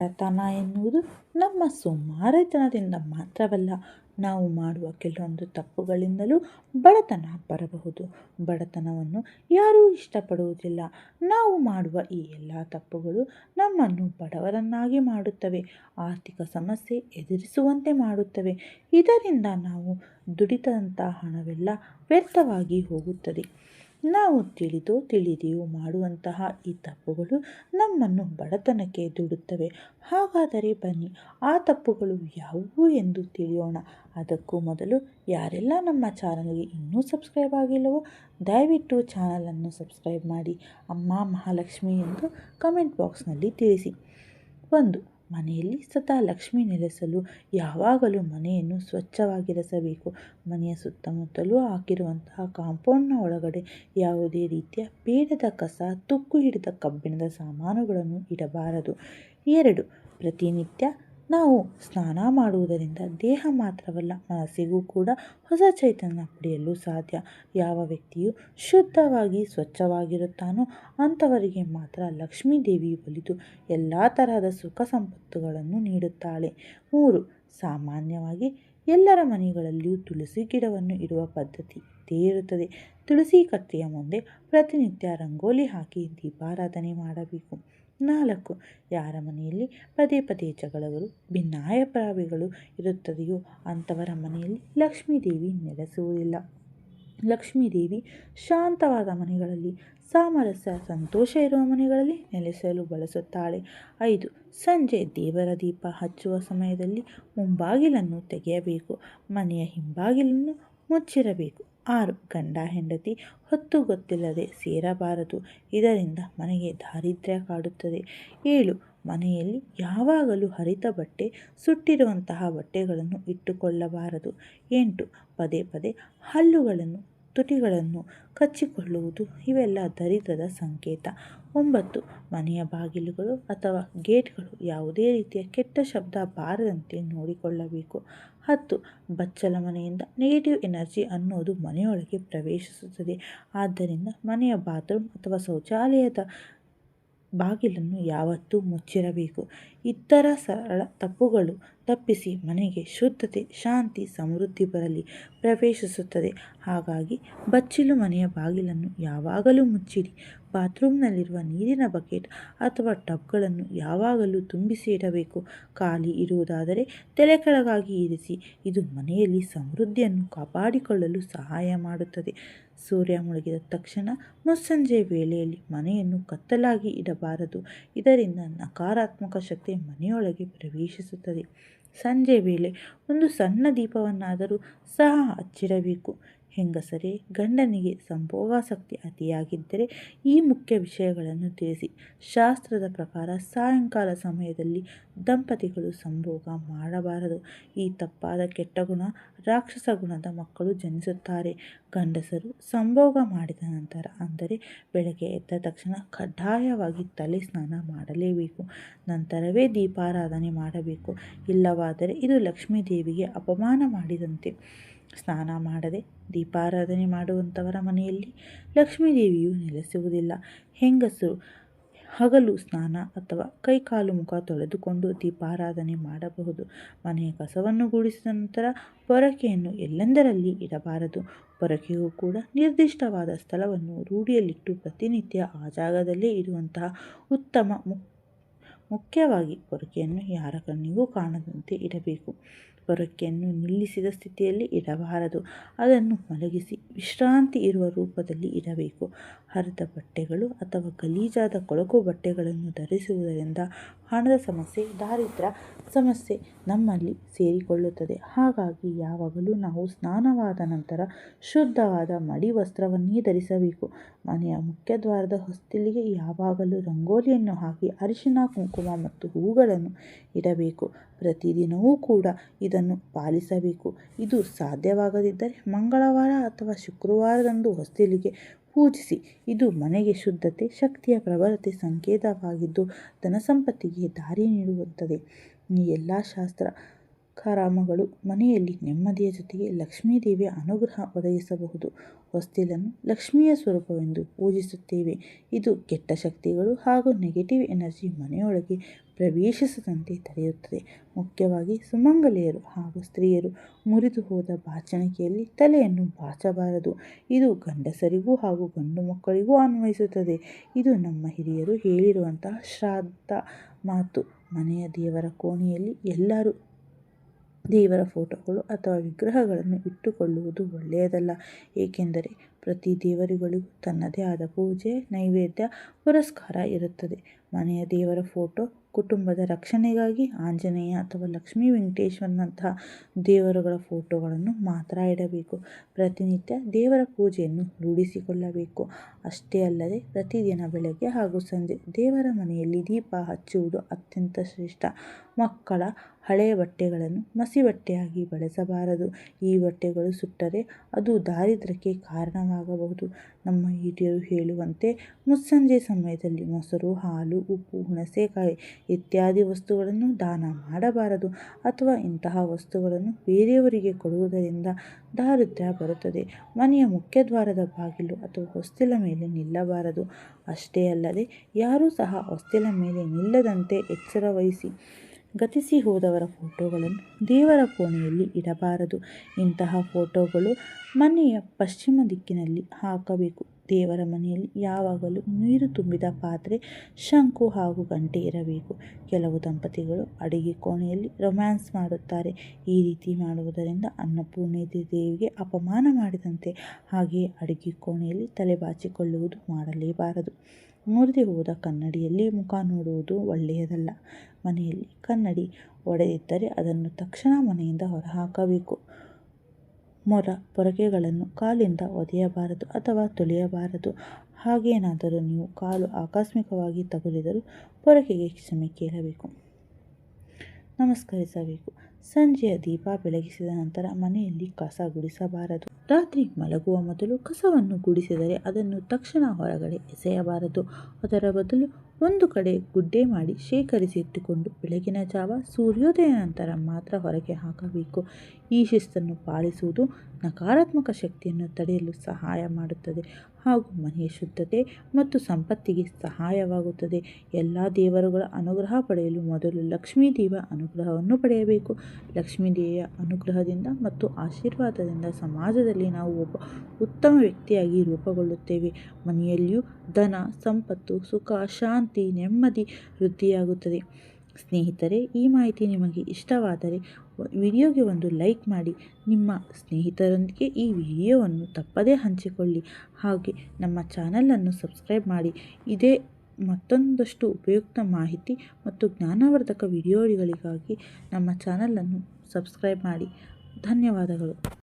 ಬಡತನ ಎನ್ನುವುದು ನಮ್ಮ ಸೋಮಾರಿತನದಿಂದ ಮಾತ್ರವಲ್ಲ, ನಾವು ಮಾಡುವ ಕೆಲವೊಂದು ತಪ್ಪುಗಳಿಂದಲೂ ಬಡತನ ಬರಬಹುದು. ಬಡತನವನ್ನು ಯಾರೂ ಇಷ್ಟಪಡುವುದಿಲ್ಲ. ನಾವು ಮಾಡುವ ಈ ಎಲ್ಲ ತಪ್ಪುಗಳು ನಮ್ಮನ್ನು ಬಡವರನ್ನಾಗಿ ಮಾಡುತ್ತವೆ, ಆರ್ಥಿಕ ಸಮಸ್ಯೆ ಎದುರಿಸುವಂತೆ ಮಾಡುತ್ತವೆ. ಇದರಿಂದ ನಾವು ದುಡಿದಂಥ ಹಣವೆಲ್ಲ ವ್ಯರ್ಥವಾಗಿ ಹೋಗುತ್ತದೆ. ನಾವು ತಿಳಿದೋ ತಿಳಿದೆಯೋ ಮಾಡುವಂತಹ ಈ ತಪ್ಪುಗಳು ನಮ್ಮನ್ನು ಬಡತನಕ್ಕೆ ದೂಡುತ್ತವೆ. ಹಾಗಾದರೆ ಬನ್ನಿ, ಆ ತಪ್ಪುಗಳು ಯಾವುವು ಎಂದು ತಿಳಿಯೋಣ. ಅದಕ್ಕೂ ಮೊದಲು ಯಾರೆಲ್ಲ ನಮ್ಮ ಚಾನಲ್ಗೆ ಇನ್ನೂ ಸಬ್ಸ್ಕ್ರೈಬ್ ಆಗಿಲ್ಲವೋ, ದಯವಿಟ್ಟು ಚಾನಲನ್ನು ಸಬ್ಸ್ಕ್ರೈಬ್ ಮಾಡಿ. ಅಮ್ಮ ಮಹಾಲಕ್ಷ್ಮಿ ಎಂದು ಕಮೆಂಟ್ ಬಾಕ್ಸ್ನಲ್ಲಿ ತಿಳಿಸಿ. ಒಂದು ಮನೆಯಲ್ಲಿ ಸದಾ ಲಕ್ಷ್ಮಿ ನೆಲೆಸಲು ಯಾವಾಗಲೂ ಮನೆಯನ್ನು ಸ್ವಚ್ಛವಾಗಿರಿಸಬೇಕು. ಮನೆಯ ಸುತ್ತಮುತ್ತಲೂ ಹಾಕಿರುವಂತಹ ಕಾಂಪೌಂಡ್ನ ಒಳಗಡೆ ಯಾವುದೇ ರೀತಿಯ ಪೇಡದ ಕಸ, ತುಕ್ಕು ಹಿಡಿದ ಕಬ್ಬಿಣದ ಸಾಮಾನುಗಳನ್ನು ಇಡಬಾರದು. ಎರಡು, ಪ್ರತಿನಿತ್ಯ ನಾವು ಸ್ನಾನ ಮಾಡುವುದರಿಂದ ದೇಹ ಮಾತ್ರವಲ್ಲ ಮನಸ್ಸಿಗೂ ಕೂಡ ಹೊಸ ಚೈತನ್ಯ ಪಡೆಯಲು ಸಾಧ್ಯ. ಯಾವ ವ್ಯಕ್ತಿಯು ಶುದ್ಧವಾಗಿ ಸ್ವಚ್ಛವಾಗಿರುತ್ತಾನೋ ಅಂಥವರಿಗೆ ಮಾತ್ರ ಲಕ್ಷ್ಮೀ ದೇವಿ ಒಲಿದು ಎಲ್ಲ ತರಹದ ಸುಖ ಸಂಪತ್ತುಗಳನ್ನು ನೀಡುತ್ತಾಳೆ. ಮೂರು, ಸಾಮಾನ್ಯವಾಗಿ ಎಲ್ಲರ ಮನೆಗಳಲ್ಲಿಯೂ ತುಳಸಿ ಗಿಡವನ್ನು ಇಡುವ ಪದ್ಧತಿ ಇದ್ದೇ ಇರುತ್ತದೆ. ತುಳಸಿ ಕಟ್ಟೆಯ ಮುಂದೆ ಪ್ರತಿನಿತ್ಯ ರಂಗೋಲಿ ಹಾಕಿ ದೀಪಾರಾಧನೆ ಮಾಡಬೇಕು. ನಾಲ್ಕು ಯಾರ ಮನೆಯಲ್ಲಿ ಪದೇ ಪದೇ ಜಗಳಗಳು, ಭಿನ್ನಾಭಿಪ್ರಾಯಗಳು ಇರುತ್ತದೆಯೋ ಅಂಥವರ ಮನೆಯಲ್ಲಿ ಲಕ್ಷ್ಮೀದೇವಿ ನೆಲೆಸುವುದಿಲ್ಲ. ಲಕ್ಷ್ಮೀದೇವಿ ಶಾಂತವಾದ ಮನೆಗಳಲ್ಲಿ, ಸಾಮರಸ್ಯ, ಸಂತೋಷ ಇರುವ ಮನೆಗಳಲ್ಲಿ ನೆಲೆಸಲು ಬಳಸುತ್ತಾಳೆ. ಐದು, ಸಂಜೆ ದೇವರ ದೀಪ ಹಚ್ಚುವ ಸಮಯದಲ್ಲಿ ಮುಂಬಾಗಿಲನ್ನು ತೆಗೆಯಬೇಕು. ಮನೆಯ ಹಿಂಬಾಗಿಲನ್ನು ಮುಚ್ಚಿರಬೇಕು. ಆರು ಗಂಡ ಹೆಂಡತಿ ಹೊತ್ತು ಗೊತ್ತಿಲ್ಲದೆ ಸೇರಬಾರದು. ಇದರಿಂದ ಮನೆಗೆ ದಾರಿದ್ರ್ಯ ಕಾಡುತ್ತದೆ. ಏಳು, ಮನೆಯಲ್ಲಿ ಯಾವಾಗಲೂ ಹರಿತ ಬಟ್ಟೆ, ಸುಟ್ಟಿರುವಂತಹ ಬಟ್ಟೆಗಳನ್ನು ಇಟ್ಟುಕೊಳ್ಳಬಾರದು. ಎಂಟು, ಪದೇ ಪದೇ ಹಲ್ಲುಗಳನ್ನು ತುಟಿಗಳನ್ನು ಕಚ್ಚಿಕೊಳ್ಳುವುದು ಇವೆಲ್ಲ ದರಿದ್ರದ ಸಂಕೇತ. ಒಂಬತ್ತು, ಮನೆಯ ಬಾಗಿಲುಗಳು ಅಥವಾ ಗೇಟ್ಗಳು ಯಾವುದೇ ರೀತಿಯ ಕೆಟ್ಟ ಶಬ್ದ ಬಾರದಂತೆ ನೋಡಿಕೊಳ್ಳಬೇಕು. ಹತ್ತು, ಬಚ್ಚಲ ಮನೆಯಿಂದ ನೆಗೆಟಿವ್ ಎನರ್ಜಿ ಅನ್ನೋದು ಮನೆಯೊಳಗೆ ಪ್ರವೇಶಿಸುತ್ತದೆ. ಆದ್ದರಿಂದ ಮನೆಯ ಬಾತ್ರೂಮ್ ಅಥವಾ ಶೌಚಾಲಯದ ಬಾಗಿಲನ್ನು ಯಾವತ್ತೂ ಮುಚ್ಚಿರಬೇಕು. ಇತರ ಸರಳ ತಪ್ಪುಗಳು ತಪ್ಪಿಸಿ ಮನೆಗೆ ಶುದ್ಧತೆ, ಶಾಂತಿ, ಸಮೃದ್ಧಿ ಬರಲಿ ಪ್ರವೇಶಿಸುತ್ತದೆ. ಹಾಗಾಗಿ ಬಚ್ಚಿಲು ಮನೆಯ ಬಾಗಿಲನ್ನು ಯಾವಾಗಲೂ ಮುಚ್ಚಿಡಿ. ಬಾತ್ರೂಮ್ನಲ್ಲಿರುವ ನೀರಿನ ಬಕೆಟ್ ಅಥವಾ ಟಬ್ಗಳನ್ನು ಯಾವಾಗಲೂ ತುಂಬಿಸಿ ಇಡಬೇಕು. ಖಾಲಿ ಇರುವುದಾದರೆ ತಲೆ ಕೆಳಗಾಗಿ ಇರಿಸಿ. ಇದು ಮನೆಯಲ್ಲಿ ಸಮೃದ್ಧಿಯನ್ನು ಕಾಪಾಡಿಕೊಳ್ಳಲು ಸಹಾಯ ಮಾಡುತ್ತದೆ. ಸೂರ್ಯ ಮುಳುಗಿದ ತಕ್ಷಣ ಮುಸ್ಸಂಜೆ ವೇಳೆಯಲ್ಲಿ ಮನೆಯನ್ನು ಕತ್ತಲಾಗಿ ಇಡಬಾರದು. ಇದರಿಂದ ನಕಾರಾತ್ಮಕ ಶಕ್ತಿ ಮನೆಯೊಳಗೆ ಪ್ರವೇಶಿಸುತ್ತದೆ. ಸಂಜೆ ವೇಳೆ ಒಂದು ಸಣ್ಣ ದೀಪವನ್ನಾದರೂ ಸಹ ಹಚ್ಚಿರಬೇಕು ಹೆಂಗಸರೇ, ಗಂಡನಿಗೆ ಸಂಭೋಗಾಸಕ್ತಿ ಅತಿಯಾಗಿದ್ದರೆ ಈ ಮುಖ್ಯ ವಿಷಯಗಳನ್ನು ತಿಳಿಸಿ. ಶಾಸ್ತ್ರದ ಪ್ರಕಾರ ಸಾಯಂಕಾಲ ಸಮಯದಲ್ಲಿ ದಂಪತಿಗಳು ಸಂಭೋಗ ಮಾಡಬಾರದು. ಈ ತಪ್ಪಾದ ಕೆಟ್ಟ ಗುಣ ರಾಕ್ಷಸ ಗುಣದ ಮಕ್ಕಳು ಜನಿಸುತ್ತಾರೆ. ಗಂಡಸರು ಸಂಭೋಗ ಮಾಡಿದ ನಂತರ ಅಂದರೆ ಬೆಳಗ್ಗೆ ಎದ್ದ ತಕ್ಷಣ ಕಡ್ಡಾಯವಾಗಿ ತಲೆ ಸ್ನಾನ ಮಾಡಲೇಬೇಕು. ನಂತರವೇ ದೀಪಾರಾಧನೆ ಮಾಡಬೇಕು. ಇಲ್ಲವಾದರೆ ಇದು ಲಕ್ಷ್ಮೀ ದೇವಿಗೆ ಅಪಮಾನ ಮಾಡಿದಂತೆ. ಸ್ನಾನ ಮಾಡದೆ ದೀಪಾರಾಧನೆ ಮಾಡುವಂಥವರ ಮನೆಯಲ್ಲಿ ಲಕ್ಷ್ಮೀದೇವಿಯು ನೆಲೆಸುವುದಿಲ್ಲ. ಹೆಂಗಸರು ಹಗಲು ಸ್ನಾನ ಅಥವಾ ಕೈಕಾಲು ಮುಖ ತೊಳೆದುಕೊಂಡು ದೀಪಾರಾಧನೆ ಮಾಡಬಹುದು. ಮನೆಯ ಕಸವನ್ನು ಗುಡಿಸಿದ ನಂತರ ಪೊರಕೆಯನ್ನು ಎಲ್ಲೆಂದರಲ್ಲಿ ಇಡಬಾರದು? ಪೊರಕೆಯೂ ಕೂಡ ನಿರ್ದಿಷ್ಟವಾದ ಸ್ಥಳವನ್ನು ರೂಢಿಯಲ್ಲಿಟ್ಟು ಪ್ರತಿನಿತ್ಯ ಆ ಜಾಗದಲ್ಲೇ ಇಡುವಂತಹ ಉತ್ತಮ ಮುಖ್ಯವಾಗಿ ಪೊರಕೆಯನ್ನು ಯಾರ ಕಣ್ಣಿಗೂ ಕಾಣದಂತೆ ಇಡಬೇಕು. ಪೊರಕೆಯನ್ನು ನಿಲ್ಲಿಸಿದ ಸ್ಥಿತಿಯಲ್ಲಿ ಇಡಬಾರದು. ಅದನ್ನು ಮಲಗಿಸಿ ವಿಶ್ರಾಂತಿ ಇರುವ ರೂಪದಲ್ಲಿ ಇಡಬೇಕು. ಹರಿದ ಬಟ್ಟೆಗಳು ಅಥವಾ ಗಲೀಜಾದ ಕೊಳಕು ಬಟ್ಟೆಗಳನ್ನು ಧರಿಸುವುದರಿಂದ ಹಣದ ಸಮಸ್ಯೆ ದಾರಿದ್ರ್ಯ ಸಮಸ್ಯೆ ನಮ್ಮಲ್ಲಿ ಸೇರಿಕೊಳ್ಳುತ್ತದೆ. ಹಾಗಾಗಿ ಯಾವಾಗಲೂ ನಾವು ಸ್ನಾನವಾದ ನಂತರ ಶುದ್ಧವಾದ ಮಡಿ ವಸ್ತ್ರವನ್ನೇ ಧರಿಸಬೇಕು. ಮನೆಯ ಮುಖ್ಯದ್ವಾರದ ಹೊಸ್ತಿಲಿಗೆ ಯಾವಾಗಲೂ ರಂಗೋಲಿಯನ್ನು ಹಾಕಿ ಅರಿಶಿನ, ಕುಂಕುಮ ಮತ್ತು ಹೂಗಳನ್ನು ಇಡಬೇಕು. ಪ್ರತಿದಿನವೂ ಕೂಡ ಇದನ್ನು ಪಾಲಿಸಬೇಕು. ಇದು ಸಾಧ್ಯವಾಗದಿದ್ದರೆ ಮಂಗಳವಾರ ಅಥವಾ ಶುಕ್ರವಾರದಂದು ಹೊಸ್ತಿಲಿಗೆ ಪೂಜಿಸಿ. ಇದು ಮನೆಗೆ ಶುದ್ಧತೆ, ಶಕ್ತಿಯ ಪ್ರಬಲತೆ ಸಂಕೇತವಾಗಿದ್ದು ಧನಸಂಪತ್ತಿಗೆ ದಾರಿ ನೀಡುತ್ತದೆ ಈ ಎಲ್ಲ ಶಾಸ್ತ್ರ ಕರಾಮಗಳು ಮನೆಯಲ್ಲಿ ನೆಮ್ಮದಿಯ ಜೊತೆಗೆ ಲಕ್ಷ್ಮೀದೇವಿಯ ಅನುಗ್ರಹ ಒದಗಿಸಬಹುದು. ಹೊಸ್ತಿಲನ್ನು ಲಕ್ಷ್ಮಿಯ ಸ್ವರೂಪವೆಂದು ಪೂಜಿಸುತ್ತೇವೆ. ಇದು ಕೆಟ್ಟ ಶಕ್ತಿಗಳು ಹಾಗೂ ನೆಗೆಟಿವ್ ಎನರ್ಜಿ ಮನೆಯೊಳಗೆ ಪ್ರವೇಶಿಸದಂತೆ ತಡೆಯುತ್ತದೆ. ಮುಖ್ಯವಾಗಿ ಸುಮಂಗಲೆಯರು ಹಾಗೂ ಸ್ತ್ರೀಯರು ಮುರಿದು ಹೋದ ಬಾಚಣಿಕೆಯಲ್ಲಿ ತಲೆಯನ್ನು ಬಾಚಬಾರದು. ಇದು ಗಂಡಸರಿಗೂ ಹಾಗೂ ಗಂಡು ಮಕ್ಕಳಿಗೂ ಅನ್ವಯಿಸುತ್ತದೆ. ಇದು ನಮ್ಮ ಹಿರಿಯರು ಹೇಳಿರುವಂತಹ ಶ್ರಾದ್ದ ಮಾತು. ಮನೆಯ ದೇವರ ಕೋಣೆಯಲ್ಲಿ ಎಲ್ಲರೂ ದೇವರ ಫೋಟೋಗಳು ಅಥವಾ ವಿಗ್ರಹಗಳನ್ನು ಇಟ್ಟುಕೊಳ್ಳುವುದು ಒಳ್ಳೆಯದಲ್ಲ. ಏಕೆಂದರೆ ಪ್ರತಿ ದೇವರುಗಳಿಗೂ ತನ್ನದೇ ಆದ ಪೂಜೆ, ನೈವೇದ್ಯ, ಪುರಸ್ಕಾರ ಇರುತ್ತದೆ. ಮನೆಯ ದೇವರ ಫೋಟೋ ಕುಟುಂಬದ ರಕ್ಷಣೆಗಾಗಿ ಆಂಜನೇಯ ಅಥವಾ ಲಕ್ಷ್ಮೀ ವೆಂಕಟೇಶ್ವರನಂತಹ ದೇವರುಗಳ ಫೋಟೋಗಳನ್ನು ಮಾತ್ರ ಇಡಬೇಕು. ಪ್ರತಿನಿತ್ಯ ದೇವರ ಪೂಜೆಯನ್ನು ರೂಢಿಸಿಕೊಳ್ಳಬೇಕು. ಅಷ್ಟೇ ಅಲ್ಲದೆ ಪ್ರತಿದಿನ ಬೆಳಗ್ಗೆ ಹಾಗೂ ಸಂಜೆ ದೇವರ ಮನೆಯಲ್ಲಿ ದೀಪ ಹಚ್ಚುವುದು ಅತ್ಯಂತ ಶ್ರೇಷ್ಠ. ಮಕ್ಕಳ ಹಳೆಯ ಬಟ್ಟೆಗಳನ್ನು ಮಸಿ ಬಟ್ಟೆಯಾಗಿ ಬಳಸಬಾರದು. ಈ ಬಟ್ಟೆಗಳು ಸುಟ್ಟರೆ ಅದು ದಾರಿದ್ರ್ಯಕ್ಕೆ ಕಾರಣವಾಗಬಹುದು. ನಮ್ಮ ಹಿರಿಯರು ಹೇಳುವಂತೆ ಮುಸ್ಸಂಜೆ ಸಮಯದಲ್ಲಿ ಮೊಸರು, ಹಾಲು, ಉಪ್ಪು, ಹುಣಸೆಕಾಯಿ ಇತ್ಯಾದಿ ವಸ್ತುಗಳನ್ನು ದಾನ ಮಾಡಬಾರದು. ಅಥವಾ ಇಂತಹ ವಸ್ತುಗಳನ್ನು ಬೇರೆಯವರಿಗೆ ಕೊಡುವುದರಿಂದ ದಾರಿದ್ರ್ಯ ಬರುತ್ತದೆ. ಮನೆಯ ಮುಖ್ಯದ್ವಾರದ ಬಾಗಿಲು ಅಥವಾ ಹೊಸ್ತಿಲ ಮೇಲೆ ನಿಲ್ಲಬಾರದು. ಅಷ್ಟೇ ಅಲ್ಲದೆ ಯಾರೂ ಸಹ ಹೊಸ್ತಿಲ ಮೇಲೆ ನಿಲ್ಲದಂತೆ ಎಚ್ಚರ ವಹಿಸಿ ಗತಿಸಿ ಹೋದವರ ಫೋಟೋಗಳನ್ನು ದೇವರ ಕೋಣೆಯಲ್ಲಿ ಇಡಬಾರದು. ಇಂತಹ ಫೋಟೋಗಳು ಮನೆಯ ಪಶ್ಚಿಮ ದಿಕ್ಕಿನಲ್ಲಿ ಹಾಕಬೇಕು. ದೇವರ ಮನೆಯಲ್ಲಿ ಯಾವಾಗಲೂ ನೀರು ತುಂಬಿದ ಪಾತ್ರೆ, ಶಂಕು ಹಾಗೂ ಗಂಟೆ ಇರಬೇಕು. ಕೆಲವು ದಂಪತಿಗಳು ಅಡಿಗೆ ಕೋಣೆಯಲ್ಲಿ ರೊಮ್ಯಾನ್ಸ್ ಮಾಡುತ್ತಾರೆ. ಈ ರೀತಿ ಮಾಡುವುದರಿಂದ ಅನ್ನಪೂರ್ಣೆ ದೇವಿಗೆ ಅಪಮಾನ ಮಾಡಿದಂತೆ, ಹಾಗೆಯೇ ಅಡಿಗೆ ಕೋಣೆಯಲ್ಲಿ ತಲೆ ಬಾಚಿಕೊಳ್ಳುವುದು ಮಾಡಲೇಬಾರದು. ಮುರಿದು ಹೋದ ಕನ್ನಡಿಯಲ್ಲಿ ಮುಖ ನೋಡುವುದು ಒಳ್ಳೆಯದಲ್ಲ. ಮನೆಯಲ್ಲಿ ಕನ್ನಡಿ ಒಡೆದಿದ್ದರೆ ಅದನ್ನು ತಕ್ಷಣ ಮನೆಯಿಂದ ಹೊರಹಾಕಬೇಕು. ಮೊರ ಪೊರಕೆಗಳನ್ನು ಕಾಲಿಂದ ಒದೆಯಬಾರದು ಅಥವಾ ತುಳಿಯಬಾರದು. ಹಾಗೇನಾದರೂ ನೀವು ಕಾಲು ಆಕಸ್ಮಿಕವಾಗಿ ತಗುಲಿದರೂ ಪೊರಕೆಗೆ ಕ್ಷಮೆ ಕೇಳಬೇಕು. ನಮಸ್ಕರಿಸಬೇಕು. ಸಂಜೆಯ ದೀಪ ಬೆಳಗಿಸಿದ ನಂತರ ಮನೆಯಲ್ಲಿ ಕಸ ಗುಡಿಸಬಾರದು. ರಾತ್ರಿ ಮಲಗುವ ಮೊದಲು ಕಸವನ್ನು ಗುಡಿಸಿದರೆ ಅದನ್ನು ತಕ್ಷಣ ಹೊರಗಡೆ ಎಸೆಯಬಾರದು. ಅದರ ಬದಲು ಒಂದು ಕಡೆ ಗುಡ್ಡೆ ಮಾಡಿ ಶೇಖರಿಸಿಟ್ಟುಕೊಂಡು ಬೆಳಗಿನ ಜಾವ ಸೂರ್ಯೋದಯ ನಂತರ ಮಾತ್ರ ಹೊರಗೆ ಹಾಕಬೇಕು. ಈ ಶಿಸ್ತನ್ನು ಪಾಲಿಸುವುದು ನಕಾರಾತ್ಮಕ ಶಕ್ತಿಯನ್ನು ತಡೆಯಲು ಸಹಾಯ ಮಾಡುತ್ತದೆ. ಹಾಗೂ ಮನೆಯ ಶುದ್ಧತೆ ಮತ್ತು ಸಂಪತ್ತಿಗೆ ಸಹಾಯವಾಗುತ್ತದೆ. ಎಲ್ಲ ದೇವರುಗಳ ಅನುಗ್ರಹ ಪಡೆಯಲು ಮೊದಲು ಲಕ್ಷ್ಮೀ ದೇವ ಅನುಗ್ರಹವನ್ನು ಪಡೆಯಬೇಕು. ಲಕ್ಷ್ಮೀ ದೇವಿಯ ಅನುಗ್ರಹದಿಂದ ಮತ್ತು ಆಶೀರ್ವಾದದಿಂದ ಸಮಾಜದಲ್ಲಿ ನಾವು ಒಬ್ಬ ಉತ್ತಮ ವ್ಯಕ್ತಿಯಾಗಿ ರೂಪುಗೊಳ್ಳುತ್ತೇವೆ. ಮನೆಯಲ್ಲಿಯೂ ಧನ, ಸಂಪತ್ತು, ಸುಖ, ಶಾಂತಿ, ನೆಮ್ಮದಿ, ವೃದ್ಧಿಯಾಗುತ್ತದೆ. ಸ್ನೇಹಿತರೆ, ಈ ಮಾಹಿತಿ ನಿಮಗೆ ಇಷ್ಟವಾದರೆ ವಿಡಿಯೋಗೆ ಒಂದು ಲೈಕ್ ಮಾಡಿ. ನಿಮ್ಮ ಸ್ನೇಹಿತರೊಂದಿಗೆ ಈ ವಿಡಿಯೋವನ್ನು ತಪ್ಪದೇ ಹಂಚಿಕೊಳ್ಳಿ. ಹಾಗೆ ನಮ್ಮ ಚಾನಲನ್ನು ಸಬ್ಸ್ಕ್ರೈಬ್ ಮಾಡಿ. ಇದೇ ಮತ್ತೊಂದಷ್ಟು ಉಪಯುಕ್ತ ಮಾಹಿತಿ ಮತ್ತು ಜ್ಞಾನವರ್ಧಕ ವಿಡಿಯೋಗಳಿಗಾಗಿ ನಮ್ಮ ಚಾನಲನ್ನು ಸಬ್ಸ್ಕ್ರೈಬ್ ಮಾಡಿ. ಧನ್ಯವಾದಗಳು.